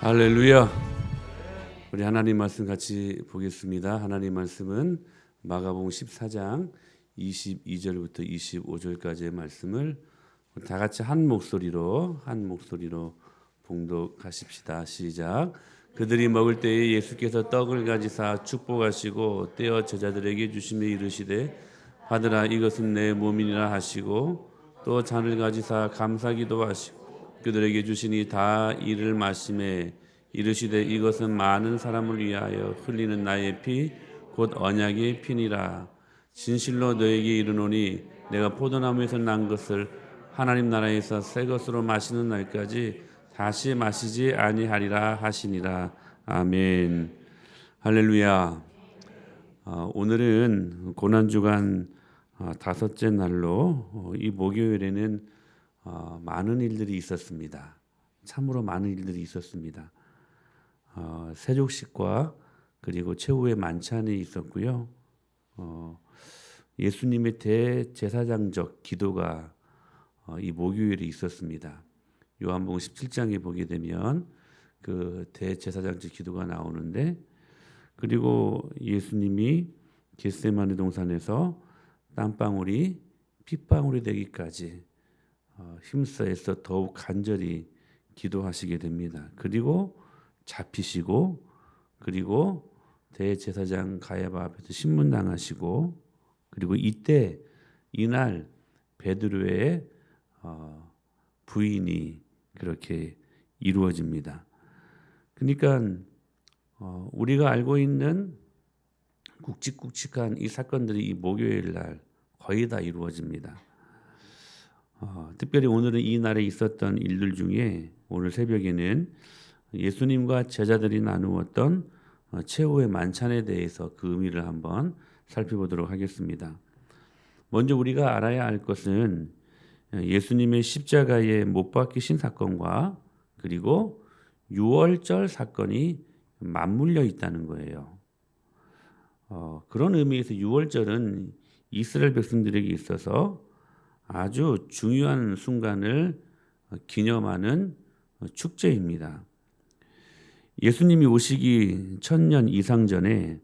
할렐루야. 우리 하나님 말씀 같이 보겠습니다. 하나님 말씀은 마가복음 14장 22절부터 25절까지의 말씀을 다 같이 한 목소리로 한 목소리로 봉독하십시다. 시작. 그들이 먹을 때에 예수께서 떡을 가지사 축복하시고 떼어 제자들에게 주시며 이르시되 받으라 이것은 내 몸이니라 하시고 또 잔을 가지사 감사기도 하시고 그들에게 주시니 다 이를 마심에 이르시되 이것은 많은 사람을 위하여 흘리는 나의 피 곧 언약의 피니라. 진실로 너에게 이르노니 내가 포도나무에서 난 것을 하나님 나라에서 새 것으로 마시는 날까지 다시 마시지 아니하리라 하시니라. 아멘. 할렐루야. 어, 오늘은 고난 주간 어, 다섯째 날로 어, 이 목요일에는 어, 많은 일들이 있었습니다. 참으로 많은 일들이 있었습니다. 어, 세족식과 그리고 최후의 만찬이 있었고요. 어, 예수님의 대제사장적 기도가 어, 이 목요일에 있었습니다. 요한복음 17장에 보게 되면 그 대제사장적 기도가 나오는데 그리고 예수님이 겟세마네 동산에서 땀방울이 핏방울이 되기까지 어, 힘써서 더욱 간절히 기도하시게 됩니다. 그리고 잡히시고 그리고 대제사장 가야바 앞에서 신문 당하시고 그리고 이때 이날 베드로의 어, 부인이 그렇게 이루어집니다. 그러니까 어, 우리가 알고 있는 굵직굵직한 이 사건들이 이 목요일 날 거의 다 이루어집니다. 어, 특별히 오늘은 이 날에 있었던 일들 중에 오늘 새벽에는 예수님과 제자들이 나누었던 어, 최후의 만찬에 대해서 그 의미를 한번 살펴보도록 하겠습니다. 먼저 우리가 알아야 할 것은 예수님의 십자가에 못 박히신 사건과 그리고 유월절 사건이 맞물려 있다는 거예요. 어, 그런 의미에서 유월절은 이스라엘 백성들에게 있어서 아주 중요한 순간을 기념하는 축제입니다. 예수님이 오시기 천년 이상 전에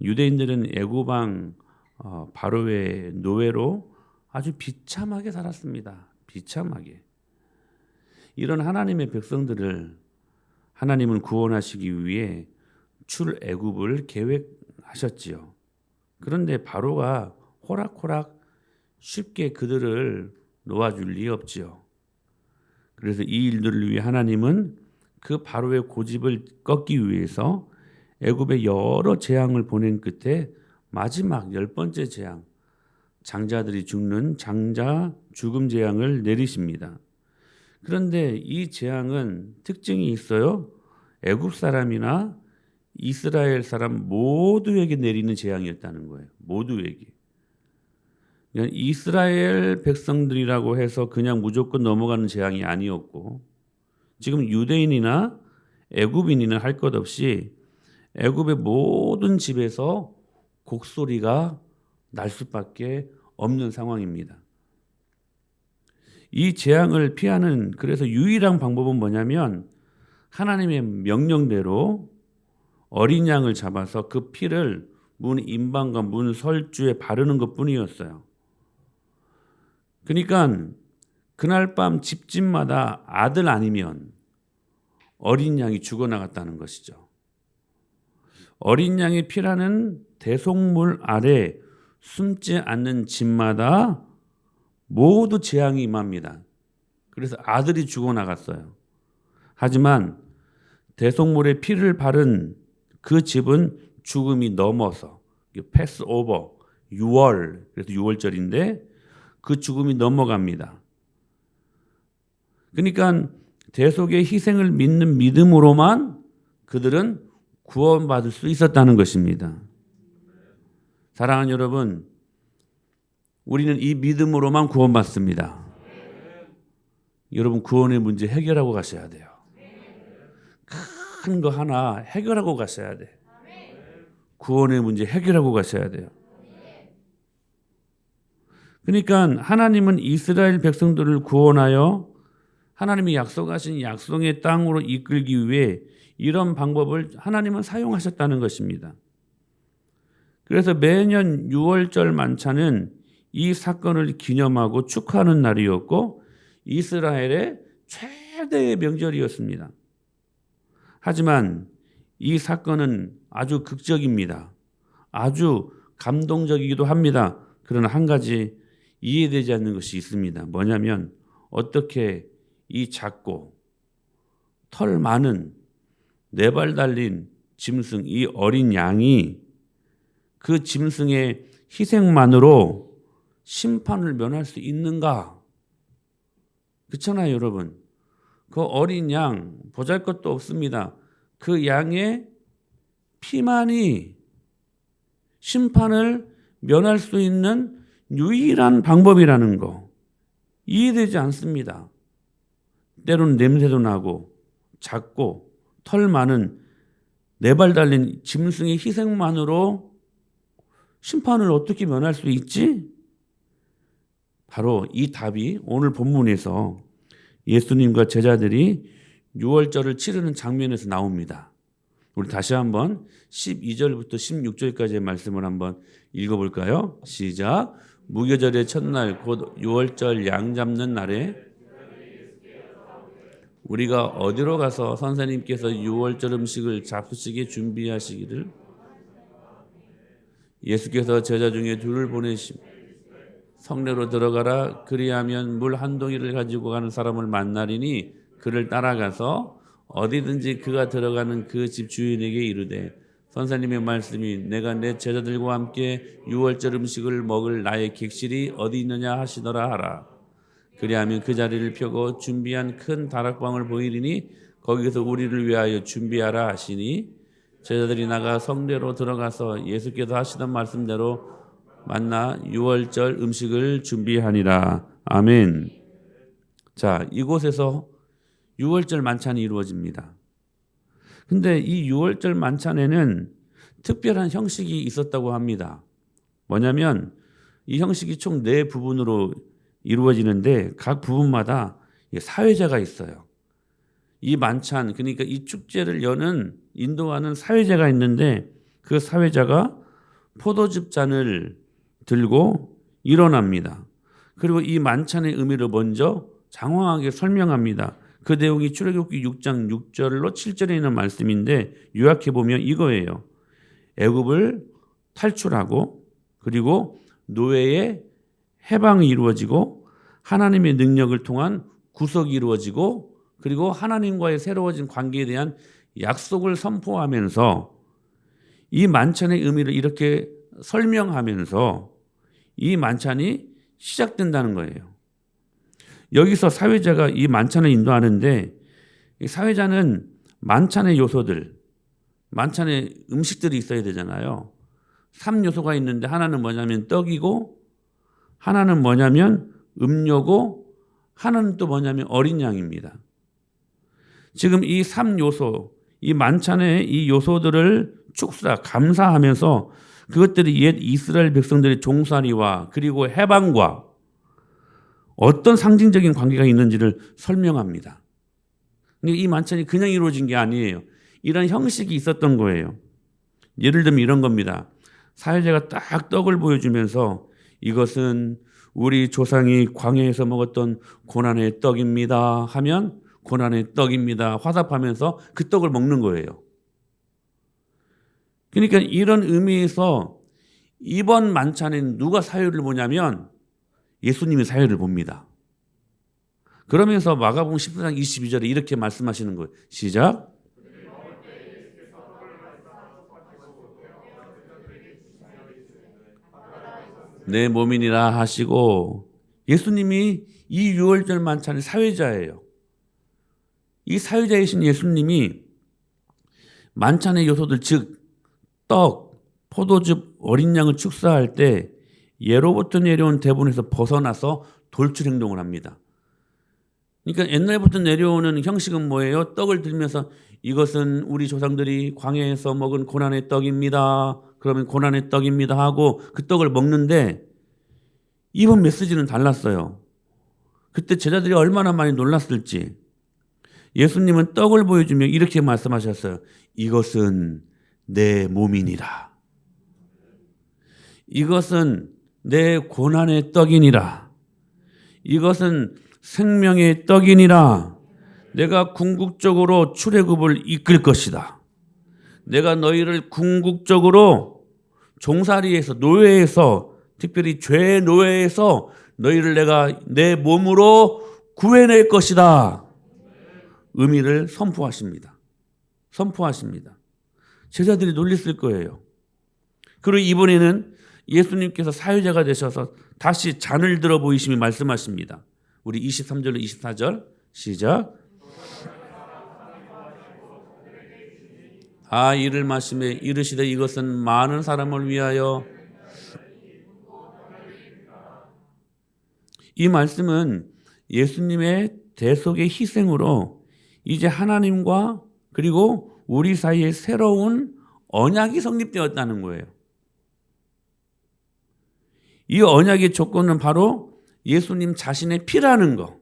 유대인들은 애고방 어, 바로의 노예로 아주 비참하게 살았습니다. 비참하게. 이런 하나님의 백성들을 하나님은 구원하시기 위해 출애굽을 계획하셨지요. 그런데 바로가 호락호락 쉽게 그들을 놓아줄 리 없지요. 그래서 이 일들을 위해 하나님은 그 바로의 고집을 꺾기 위해서 애굽에 여러 재앙을 보낸 끝에 마지막 열 번째 재앙, 장자들이 죽는 장자 죽음 재앙을 내리십니다. 그런데 이 재앙은 특징이 있어요. 애굽 사람이나 이스라엘 사람 모두에게 내리는 재앙이었다는 거예요. 모두에게. 그냥 이스라엘 백성들이라고 해서 그냥 무조건 넘어가는 재앙이 아니었고 지금 유대인이나 애굽인이나 할 것 없이 애굽의 모든 집에서 곡소리가 날 수밖에 없는 상황입니다. 이 재앙을 피하는 그래서 유일한 방법은 뭐냐면 하나님의 명령대로 어린 양을 잡아서 그 피를 문 임방과 문 설주에 바르는 것 뿐이었어요. 그러니까 그날 밤 집집마다 아들 아니면 어린 양이 죽어나갔다는 것이죠. 어린 양의 피라는 대속물 아래 숨지 않는 집마다 모두 재앙이 임합니다. 그래서 아들이 죽어나갔어요. 하지만 대속물의 피를 바른 그 집은 죽음이 넘어서 패스 오버 6월 그래서 6월절인데 그 죽음이 넘어갑니다. 그러니까 대속의 희생을 믿는 믿음으로만 그들은 구원받을 수 있었다는 것입니다. 사랑하는 여러분, 우리는 이 믿음으로만 구원받습니다. 여러분 구원의 문제 해결하고 가셔야 돼요. 큰 거 하나 해결하고 가셔야 돼. 구원의 문제 해결하고 가셔야 돼요. 그러니까 하나님은 이스라엘 백성들을 구원하여 하나님이 약속하신 약속의 땅으로 이끌기 위해 이런 방법을 하나님은 사용하셨다는 것입니다. 그래서 매년 6월절 만찬은 이 사건을 기념하고 축하하는 날이었고 이스라엘의 최대의 명절이었습니다. 하지만 이 사건은 아주 극적입니다. 아주 감동적이기도 합니다. 그러나 한 가지 이해되지 않는 것이 있습니다. 뭐냐면 어떻게 이 작고 털 많은 네 발 달린 짐승 이 어린 양이 그 짐승의 희생만으로 심판을 면할 수 있는가? 그렇잖아요, 여러분. 그 어린 양 보잘 것도 없습니다. 그 양의 피만이 심판을 면할 수 있는 유일한 방법이라는 거 이해되지 않습니다. 때로는 냄새도 나고 작고 털 많은 네 발 달린 짐승의 희생만으로 심판을 어떻게 면할 수 있지? 바로 이 답이 오늘 본문에서 예수님과 제자들이 6월절을 치르는 장면에서 나옵니다. 우리 다시 한번 12절부터 16절까지의 말씀을 한번 읽어볼까요? 시작. 무교절의 첫날 곧 6월절 양 잡는 날에 우리가 어디로 가서 선생님께서 6월절 음식을 잡수시게 준비하시기를 예수께서 제자 중에 둘을 보내심 성내로 들어가라 그리하면 물 한 동이를 가지고 가는 사람을 만나리니 그를 따라가서 어디든지 그가 들어가는 그 집 주인에게 이르되 선생님의 말씀이 내가 내 제자들과 함께 유월절 음식을 먹을 나의 객실이 어디 있느냐 하시더라 하라. 그리하면 그 자리를 펴고 준비한 큰 다락방을 보이리니 거기서 우리를 위하여 준비하라 하시니 제자들이 나가 성내로 들어가서 예수께서 하시던 말씀대로 만나 유월절 음식을 준비하니라. 아멘. 자 이곳에서 유월절 만찬이 이루어집니다. 근데 이 유월절 만찬에는 특별한 형식이 있었다고 합니다. 뭐냐면 이 형식이 총 네 부분으로 이루어지는데 각 부분마다 사회자가 있어요. 이 만찬 그러니까 이 축제를 여는 인도하는 사회자가 있는데 그 사회자가 포도즙 잔을 들고 일어납니다. 그리고 이 만찬의 의미를 먼저 장황하게 설명합니다. 그 내용이 출애굽기 6장 6절로 7절에 있는 말씀인데 요약해 보면 이거예요. 애굽을 탈출하고 그리고 노예의 해방이 이루어지고 하나님의 능력을 통한 구속이 이루어지고 그리고 하나님과의 새로워진 관계에 대한 약속을 선포하면서 이 만찬의 의미를 이렇게 설명하면서 이 만찬이 시작된다는 거예요. 여기서 사회자가 이 만찬을 인도하는데 이 사회자는 만찬의 요소들, 만찬의 음식들이 있어야 되잖아요. 3요소가 있는데 하나는 뭐냐면 떡이고 하나는 뭐냐면 음료고 하나는 또 뭐냐면 어린 양입니다. 지금 이 3요소, 이 만찬의 이 요소들을 축사, 감사하면서 그것들이 옛 이스라엘 백성들의 종살이와 그리고 해방과 어떤 상징적인 관계가 있는지를 설명합니다. 이 만찬이 그냥 이루어진 게 아니에요. 이런 형식이 있었던 거예요. 예를 들면 이런 겁니다. 사회자가 딱 떡을 보여주면서 이것은 우리 조상이 광야에서 먹었던 고난의 떡입니다 하면 고난의 떡입니다 화답하면서 그 떡을 먹는 거예요. 그러니까 이런 의미에서 이번 만찬엔 누가 사유를 보냐면 예수님의 사회를 봅니다. 그러면서 마가복음 14장 22절에 이렇게 말씀하시는 거예요. 시작. 내 몸이니라 하시고 예수님이 이 유월절 만찬의 사회자예요. 이 사회자이신 예수님이 만찬의 요소들 즉 떡, 포도즙, 어린 양을 축사할 때 예로부터 내려온 대본에서 벗어나서 돌출 행동을 합니다. 그러니까 옛날부터 내려오는 형식은 뭐예요? 떡을 들면서 이것은 우리 조상들이 광야에서 먹은 고난의 떡입니다. 그러면 고난의 떡입니다 하고 그 떡을 먹는데 이번 메시지는 달랐어요. 그때 제자들이 얼마나 많이 놀랐을지 예수님은 떡을 보여주며 이렇게 말씀하셨어요. 이것은 내 몸이니라. 이것은 내 고난의 떡이니라. 이것은 생명의 떡이니라. 내가 궁극적으로 출애굽을 이끌 것이다. 내가 너희를 궁극적으로 종살이에서 노예에서 특별히 죄의 노예에서 너희를 내가 내 몸으로 구해낼 것이다. 의미를 선포하십니다. 선포하십니다. 제자들이 놀랬을 거예요. 그리고 이번에는 예수님께서 사유자가 되셔서 다시 잔을 들어 보이심이 말씀하십니다. 우리 23절로 24절 시작. 아 이를 마심에 이르시되 이것은 많은 사람을 위하여 이 말씀은 예수님의 대속의 희생으로 이제 하나님과 그리고 우리 사이에 새로운 언약이 성립되었다는 거예요. 이 언약의 조건은 바로 예수님 자신의 피라는 거.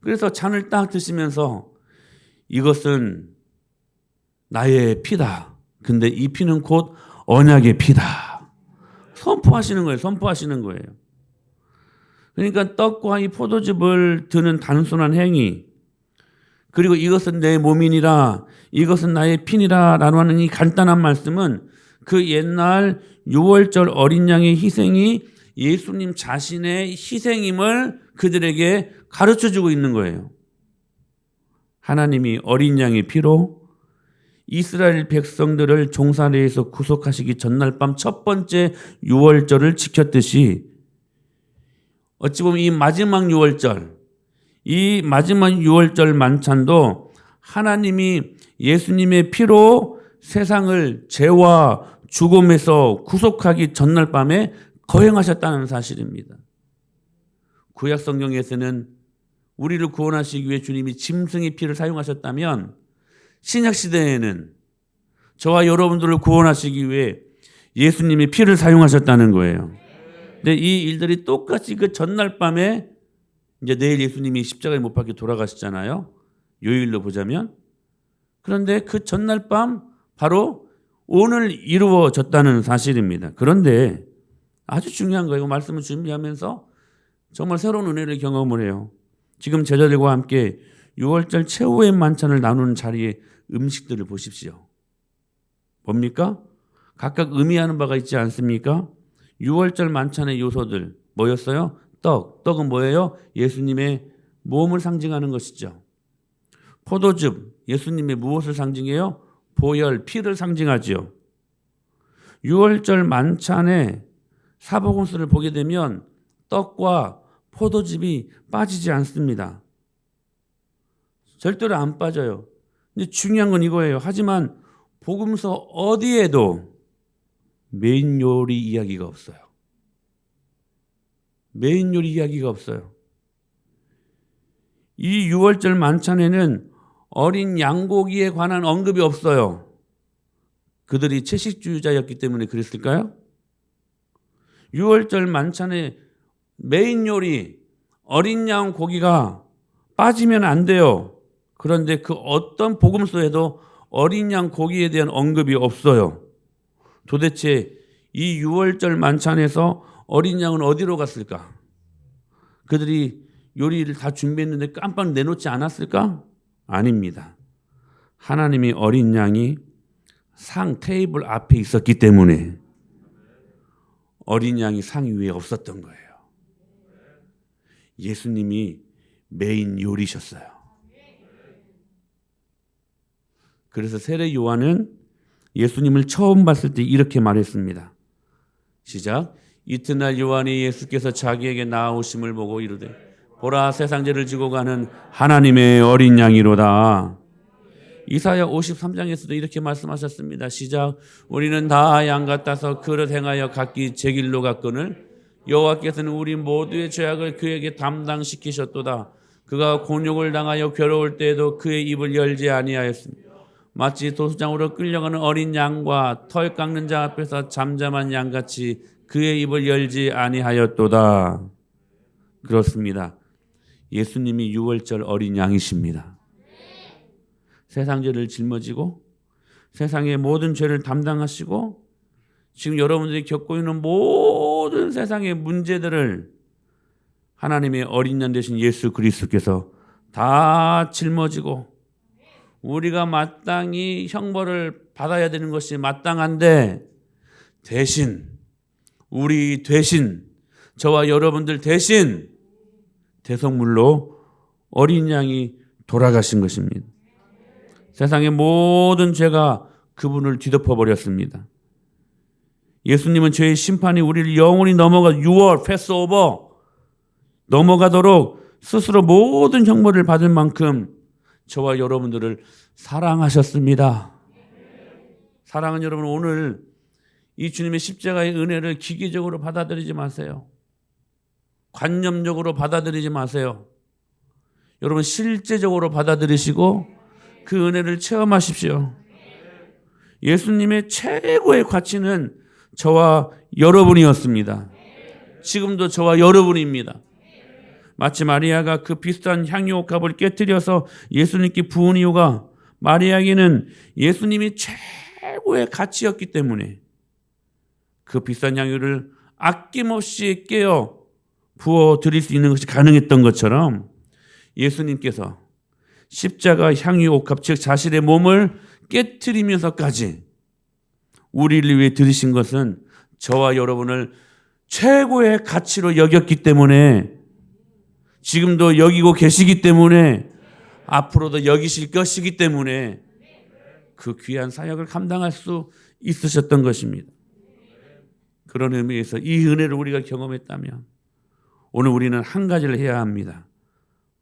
그래서 잔을 딱 드시면서 이것은 나의 피다. 근데 이 피는 곧 언약의 피다. 선포하시는 거예요. 선포하시는 거예요. 그러니까 떡과 이 포도즙을 드는 단순한 행위, 그리고 이것은 내 몸이니라, 이것은 나의 피니라, 라고 하는 이 간단한 말씀은 그 옛날 6월절 어린 양의 희생이 예수님 자신의 희생임을 그들에게 가르쳐 주고 있는 거예요. 하나님이 어린 양의 피로 이스라엘 백성들을 종살이에서 구속하시기 전날 밤 첫 번째 6월절을 지켰듯이 어찌 보면 이 마지막 6월절, 이 마지막 6월절 만찬도 하나님이 예수님의 피로 세상을 죄와 죽음에서 구속하기 전날 밤에 거행하셨다는 사실입니다. 구약 성경에서는 우리를 구원하시기 위해 주님이 짐승의 피를 사용하셨다면 신약 시대에는 저와 여러분들을 구원하시기 위해 예수님의 피를 사용하셨다는 거예요. 근데 이 일들이 똑같이 그 전날 밤에 이제 내일 예수님이 십자가에 못 박혀 돌아가시잖아요. 요일로 보자면. 그런데 그 전날 밤 바로 오늘 이루어졌다는 사실입니다. 그런데 아주 중요한 거예요. 말씀을 준비하면서 정말 새로운 은혜를 경험을 해요. 지금 제자들과 함께 6월절 최후의 만찬을 나누는 자리에 음식들을 보십시오. 뭡니까? 각각 의미하는 바가 있지 않습니까? 6월절 만찬의 요소들 뭐였어요? 떡. 떡은 뭐예요? 예수님의 몸을 상징하는 것이죠. 포도즙. 예수님의 무엇을 상징해요? 보혈, 피를 상징하지요. 6월절 만찬에 사복음서를 보게 되면 떡과 포도즙이 빠지지 않습니다. 절대로 안 빠져요. 근데 중요한 건 이거예요. 하지만 복음서 어디에도 메인 요리 이야기가 없어요. 메인 요리 이야기가 없어요. 이 6월절 만찬에는 어린 양고기에 관한 언급이 없어요. 그들이 채식주의자였기 때문에 그랬을까요? 6월절 만찬의 메인 요리 어린 양 고기가 빠지면 안 돼요. 그런데 그 어떤 복음서에도 어린 양 고기에 대한 언급이 없어요. 도대체 이 6월절 만찬에서 어린 양은 어디로 갔을까? 그들이 요리를 다 준비했는데 깜빡 내놓지 않았을까? 아닙니다. 하나님이 어린 양이 상 테이블 앞에 있었기 때문에 어린 양이 상 위에 없었던 거예요. 예수님이 메인 요리셨어요. 그래서 세례 요한은 예수님을 처음 봤을 때 이렇게 말했습니다. 시작. 이튿날 요한이 예수께서 자기에게 나오심을 보고 이르되 보라 세상 죄를 지고 가는 하나님의 어린 양이로다. 이사야 53장에서도 이렇게 말씀하셨습니다. 시작. 우리는 다 양 같아서 그릇 행하여 각기 제 길로 갔거늘 여호와께서는 우리 모두의 죄악을 그에게 담당시키셨도다. 그가 곤욕을 당하여 괴로울 때에도 그의 입을 열지 아니하였습니다. 마치 도수장으로 끌려가는 어린 양과 털 깎는 자 앞에서 잠잠한 양같이 그의 입을 열지 아니하였도다. 그렇습니다. 예수님이 6월절 어린 양이십니다. 세상 죄를 짊어지고 세상의 모든 죄를 담당하시고 지금 여러분들이 겪고 있는 모든 세상의 문제들을 하나님의 어린 양 되신 예수 그리스도께서 다 짊어지고 우리가 마땅히 형벌을 받아야 되는 것이 마땅한데 대신 우리 대신 저와 여러분들 대신 대성물로 어린 양이 돌아가신 것입니다. 세상의 모든 죄가 그분을 뒤덮어 버렸습니다. 예수님은 죄의 심판이 우리를 영원히 넘어가 6월 패스오버 넘어가도록 스스로 모든 형벌을 받을 만큼 저와 여러분들을 사랑하셨습니다. 사랑은 여러분 오늘 이 주님의 십자가의 은혜를 기계적으로 받아들이지 마세요. 관념적으로 받아들이지 마세요. 여러분 실제적으로 받아들이시고 그 은혜를 체험하십시오. 예수님의 최고의 가치는 저와 여러분이었습니다. 지금도 저와 여러분입니다. 마치 마리아가 그 비싼 향유 값을 깨뜨려서 예수님께 부은 이유가 마리아에게는 예수님이 최고의 가치였기 때문에 그 비싼 향유를 아낌없이 깨어 부어 드릴 수 있는 것이 가능했던 것처럼 예수님께서 십자가 향유 옥합 즉 자신의 몸을 깨뜨리면서까지 우리를 위해 들으신 것은 저와 여러분을 최고의 가치로 여겼기 때문에 지금도 여기고 계시기 때문에 앞으로도 여기실 것이기 때문에 그 귀한 사역을 감당할 수 있으셨던 것입니다. 그런 의미에서 이 은혜를 우리가 경험했다면 오늘 우리는 한 가지를 해야 합니다.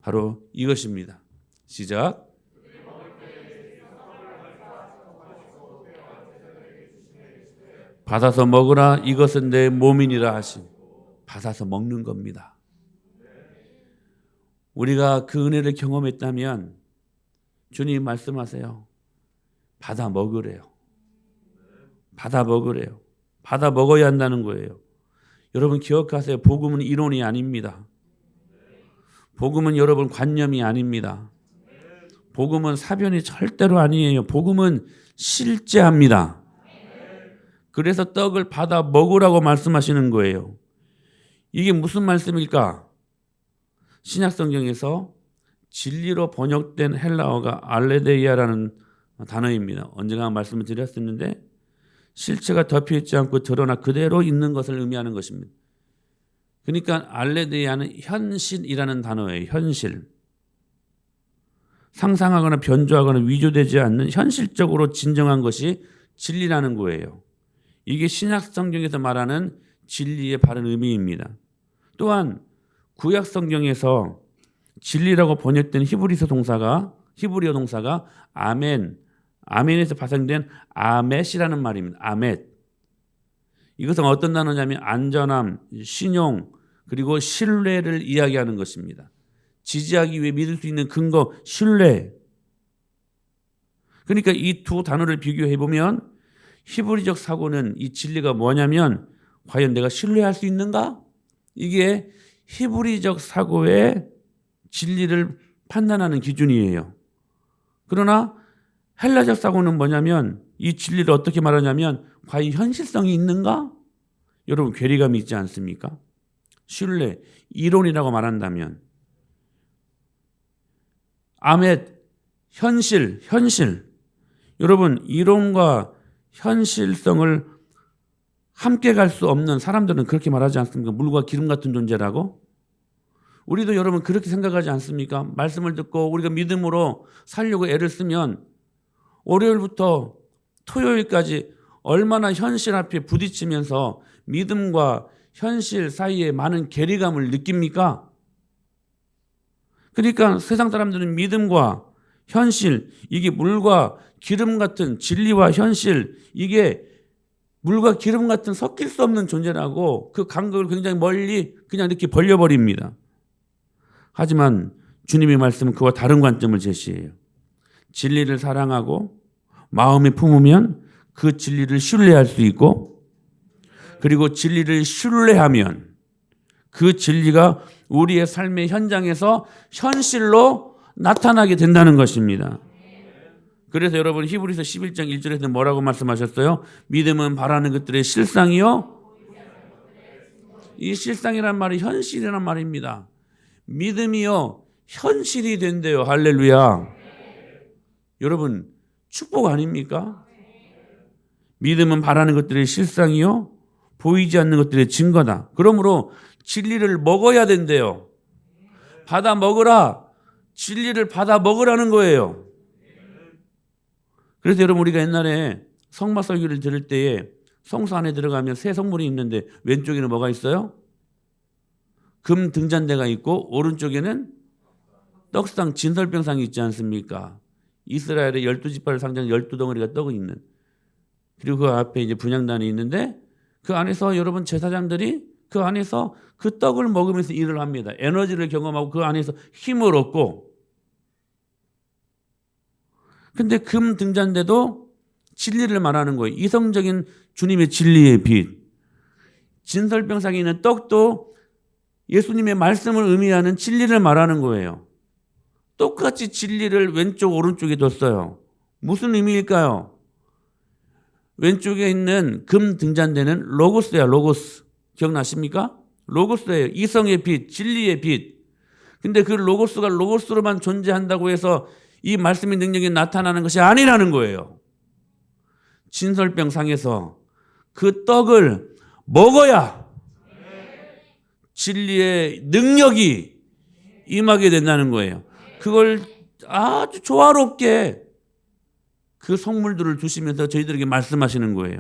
바로 이것입니다. 시작. 받아서 먹으라 이것은 내 몸이니라 하신 받아서 먹는 겁니다. 우리가 그 은혜를 경험했다면 주님 말씀하세요. 받아 먹으래요. 받아 먹으래요. 받아 먹어야 한다는 거예요. 여러분 기억하세요. 복음은 이론이 아닙니다. 복음은 여러분 관념이 아닙니다. 복음은 사변이 절대로 아니에요. 복음은 실제합니다. 그래서 떡을 받아 먹으라고 말씀하시는 거예요. 이게 무슨 말씀일까? 신약 성경에서 진리로 번역된 헬라어가 알레데이아라는 단어입니다. 언젠가 말씀을 드렸었는데 실체가 덮여 있지 않고 드러나 그대로 있는 것을 의미하는 것입니다. 그러니까 알레데이아는 현실이라는 단어예요. 현실. 상상하거나 변조하거나 위조되지 않는 현실적으로 진정한 것이 진리라는 거예요. 이게 신약 성경에서 말하는 진리의 바른 의미입니다. 또한 구약 성경에서 진리라고 번역된 히브리서 동사가 히브리어 동사가 아멘, 아멘에서 파생된 아멧이라는 말입니다. 아멧. 이것은 어떤 단어냐면 안전함, 신용, 그리고 신뢰를 이야기하는 것입니다. 지지하기 위해 믿을 수 있는 근거, 신뢰. 그러니까 이 두 단어를 비교해 보면 히브리적 사고는 이 진리가 뭐냐면 과연 내가 신뢰할 수 있는가? 이게 히브리적 사고의 진리를 판단하는 기준이에요. 그러나 헬라적 사고는 뭐냐면 이 진리를 어떻게 말하냐면 과연 현실성이 있는가? 여러분 괴리감이 있지 않습니까? 신뢰, 이론이라고 말한다면 아멧, 현실, 현실. 여러분 이론과 현실성을 함께 갈 수 없는 사람들은 그렇게 말하지 않습니까? 물과 기름 같은 존재라고? 우리도 여러분 그렇게 생각하지 않습니까? 말씀을 듣고 우리가 믿음으로 살려고 애를 쓰면 월요일부터 토요일까지 얼마나 현실 앞에 부딪히면서 믿음과 현실 사이에 많은 괴리감을 느낍니까? 그러니까 세상 사람들은 믿음과 현실, 이게 물과 기름 같은 진리와 현실, 이게 물과 기름 같은 섞일 수 없는 존재라고 그 간격을 굉장히 멀리 그냥 이렇게 벌려버립니다. 하지만 주님의 말씀은 그와 다른 관점을 제시해요. 진리를 사랑하고 마음에 품으면 그 진리를 신뢰할 수 있고 그리고 진리를 신뢰하면 그 진리가 우리의 삶의 현장에서 현실로 나타나게 된다는 것입니다. 그래서 여러분 히브리서 11장 1절에서 뭐라고 말씀하셨어요? 믿음은 바라는 것들의 실상이요. 이 실상이란 말이 현실이란 말입니다. 믿음이요 현실이 된대요. 할렐루야. 여러분 축복 아닙니까? 믿음은 바라는 것들의 실상이요 보이지 않는 것들의 증거다. 그러므로 진리를 먹어야 된대요. 받아 먹으라. 진리를 받아 먹으라는 거예요. 그래서 여러분 우리가 옛날에 성막 설교를 들을 때에 성소 안에 들어가면 새 성물이 있는데 왼쪽에는 뭐가 있어요? 금 등잔대가 있고 오른쪽에는 떡상 진설병상이 있지 않습니까? 이스라엘의 열두 지파를 상징하는 열두 덩어리가 떡이 있는 그리고 그 앞에 이제 분향단이 있는데 그 안에서 여러분 제사장들이 그 안에서 그 떡을 먹으면서 일을 합니다. 에너지를 경험하고 그 안에서 힘을 얻고 근데 금 등잔대도 진리를 말하는 거예요. 이성적인 주님의 진리의 빛. 진설병상에 있는 떡도 예수님의 말씀을 의미하는 진리를 말하는 거예요. 똑같이 진리를 왼쪽 오른쪽에 뒀어요. 무슨 의미일까요? 왼쪽에 있는 금 등잔대는 로고스야, 로고스. 기억나십니까? 로고스예요. 이성의 빛, 진리의 빛. 근데 그 로고스가 로고스로만 존재한다고 해서 이 말씀의 능력이 나타나는 것이 아니라는 거예요. 진설병 상에서 그 떡을 먹어야 진리의 능력이 임하게 된다는 거예요. 그걸 아주 조화롭게 그 성물들을 주시면서 저희들에게 말씀하시는 거예요.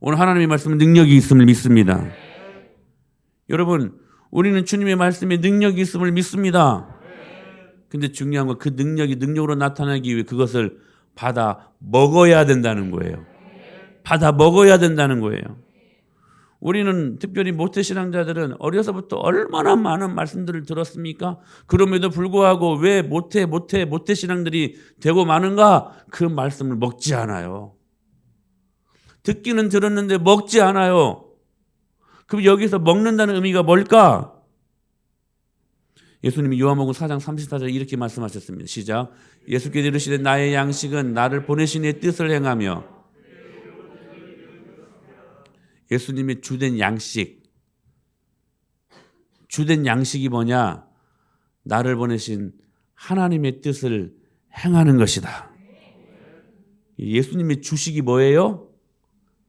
오늘 하나님의 말씀은 능력이 있음을 믿습니다. 여러분, 우리는 주님의 말씀에 능력이 있음을 믿습니다. 근데 중요한 건 그 능력이 능력으로 나타나기 위해 그것을 받아 먹어야 된다는 거예요. 받아 먹어야 된다는 거예요. 우리는 특별히 모태 신앙자들은 어려서부터 얼마나 많은 말씀들을 들었습니까? 그럼에도 불구하고 왜 모태, 모태, 모태 신앙들이 되고 마는가? 그 말씀을 먹지 않아요. 듣기는 들었는데 먹지 않아요. 그럼 여기서 먹는다는 의미가 뭘까? 예수님이 요한복음 4장 34절 이렇게 말씀하셨습니다. 시작. 예수께 이르시되 나의 양식은 나를 보내신 이의 뜻을 행하며 예수님의 주된 양식 주된 양식이 뭐냐? 나를 보내신 하나님의 뜻을 행하는 것이다. 예수님의 주식이 뭐예요?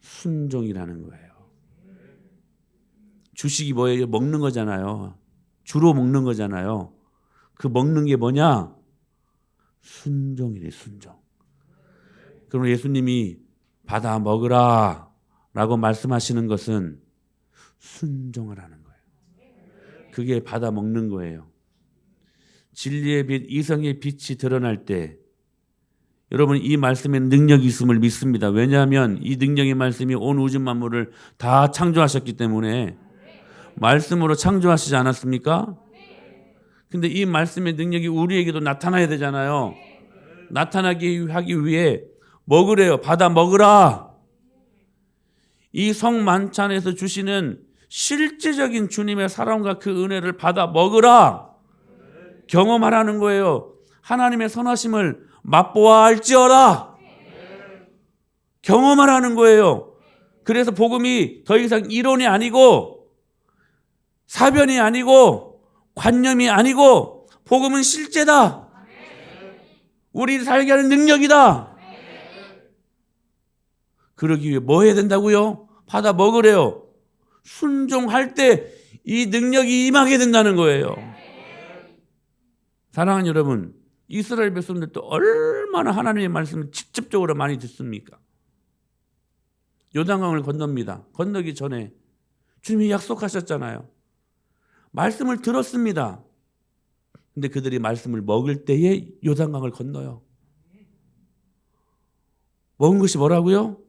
순종이라는 거예요. 주식이 뭐예요? 먹는 거잖아요. 주로 먹는 거잖아요. 그 먹는 게 뭐냐? 순종이래, 순종. 그럼 예수님이 받아 먹으라 라고 말씀하시는 것은 순종하라는 거예요. 그게 받아 먹는 거예요. 진리의 빛, 이성의 빛이 드러날 때 여러분 이 말씀에 능력이 있음을 믿습니다. 왜냐하면 이 능력의 말씀이 온 우주 만물을 다 창조하셨기 때문에 말씀으로 창조하시지 않았습니까? 근데 이 말씀의 능력이 우리에게도 나타나야 되잖아요. 나타나게 하기 위해 먹으래요. 받아 먹으라. 이 성만찬에서 주시는 실제적인 주님의 사랑과 그 은혜를 받아 먹으라. 경험하라는 거예요. 하나님의 선하심을 맛보아 알지어라. 경험하라는 거예요. 그래서 복음이 더 이상 이론이 아니고 사변이 아니고 관념이 아니고 복음은 실제다. 우리를 살게 하는 능력이다. 그러기 위해 뭐 해야 된다고요? 받아 먹으래요. 순종할 때 이 능력이 임하게 된다는 거예요. 사랑하는 여러분, 이스라엘 백성들도 얼마나 하나님의 말씀을 직접적으로 많이 듣습니까? 요단강을 건넙니다. 건너기 전에 주님이 약속하셨잖아요. 말씀을 들었습니다. 근데 그들이 말씀을 먹을 때에 요단강을 건너요. 먹은 것이 뭐라고요?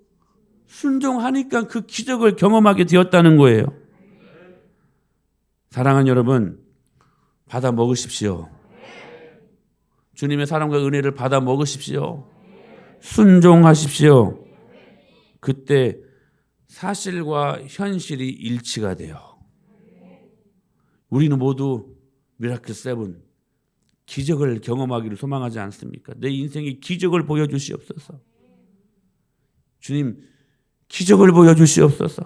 순종하니까 그 기적을 경험하게 되었다는 거예요. 사랑하는 여러분, 받아 먹으십시오. 주님의 사랑과 은혜를 받아 먹으십시오. 순종하십시오. 그때 사실과 현실이 일치가 돼요. 우리는 모두 미라클 세븐 기적을 경험하기를 소망하지 않습니까? 내 인생에 기적을 보여주시옵소서. 주님 기적을 보여주시옵소서.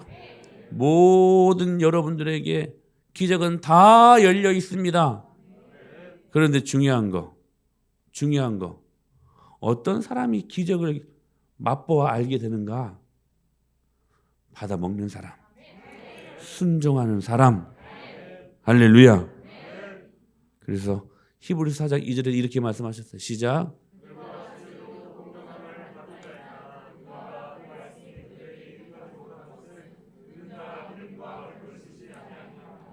모든 여러분들에게 기적은 다 열려 있습니다. 그런데 중요한 거, 중요한 거, 어떤 사람이 기적을 맛보아 알게 되는가? 받아 먹는 사람, 순종하는 사람. 할렐루야. 그래서 히브리서 4장 2절에 이렇게 말씀하셨어요. 시작.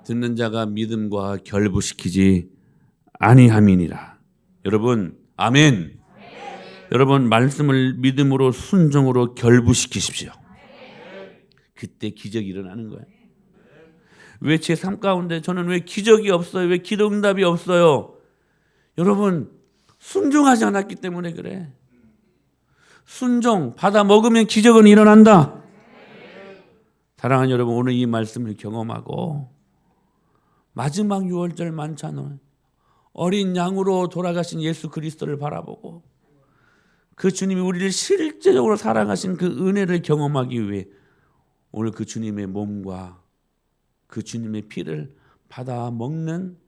듣는 자가 믿음과 결부시키지 아니함이니라. 여러분, 아멘. 여러분 말씀을 믿음으로 순종으로 결부시키십시오. 그때 기적이 일어나는 거예요. 왜 제 삶 가운데 저는 왜 기적이 없어요? 왜 기도 응답이 없어요? 여러분 순종하지 않았기 때문에 그래. 순종 받아 먹으면 기적은 일어난다. 사랑하는 여러분 오늘 이 말씀을 경험하고 마지막 유월절 만찬은 어린 양으로 돌아가신 예수 그리스도를 바라보고 그 주님이 우리를 실제적으로 사랑하신 그 은혜를 경험하기 위해 오늘 그 주님의 몸과 그 주님의 피를 받아 먹는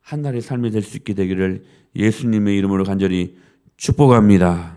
한 날의 삶이 될 수 있게 되기를 예수님의 이름으로 간절히 축복합니다.